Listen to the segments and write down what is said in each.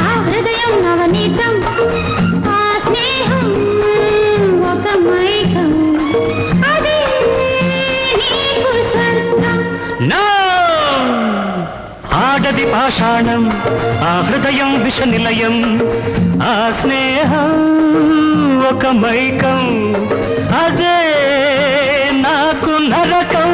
ఆ హృదయం నవనీతం ఆ స్నేహం ఒక మైకం. అదే నీకు స్వర్గం. పాషాణం ఆ హృదయం విష నిలయం ఆ స్నేహం ఒక మైకం. అదే నాకు నరకం.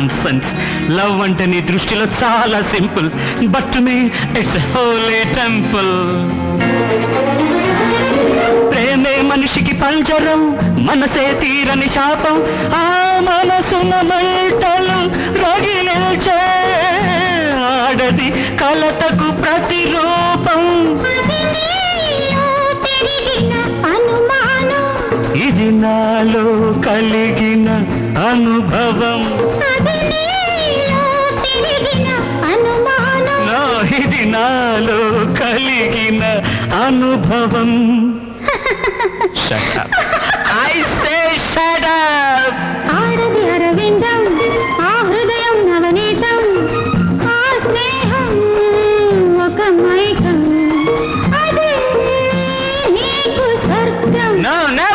నాన్సెన్స్ లవ్ అంటే నీ దృష్టిలో చాలా simple. But me it's holy temple ప్రేమే మనిషికి పంజరం మనసే తీరని శాపం ఆ మనసున మంటలు రగిలించే ఆడది కలతకు ప్రతిరూపం. ఇది నాలో కలిగిన అనుభవం. నాలో కలిగిన అనుభవం say shut up. ఆడది అరవిందం ఆ హృదయం నవనీతం ఆ స్నేహం ఒక మైకం అదే నీకు స్వర్గం No, never.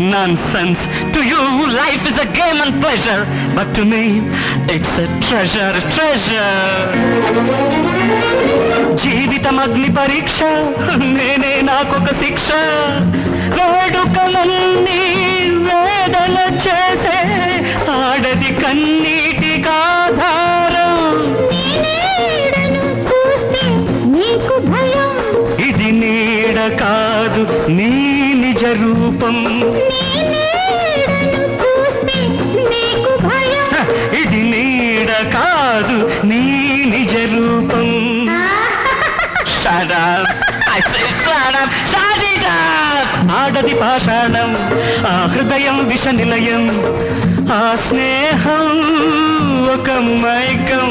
Nonsense. To you, life is a game and pleasure. But to me, it's a treasure, treasure. జీవితం అగ్ని పరీక్ష నేనే నాకొక శిక్ష వేడుకలన్నీ వేదన చేసే ఆడది నీకు భయం ఇది నీడ కాదు నీ నిజ రూపం. ఇది నీడ కాదు నీ నిజ రూపం. ఆడది పాషాణం ఆ హృదయం విష నిలయం ఆ స్నేహం ఒక మైకం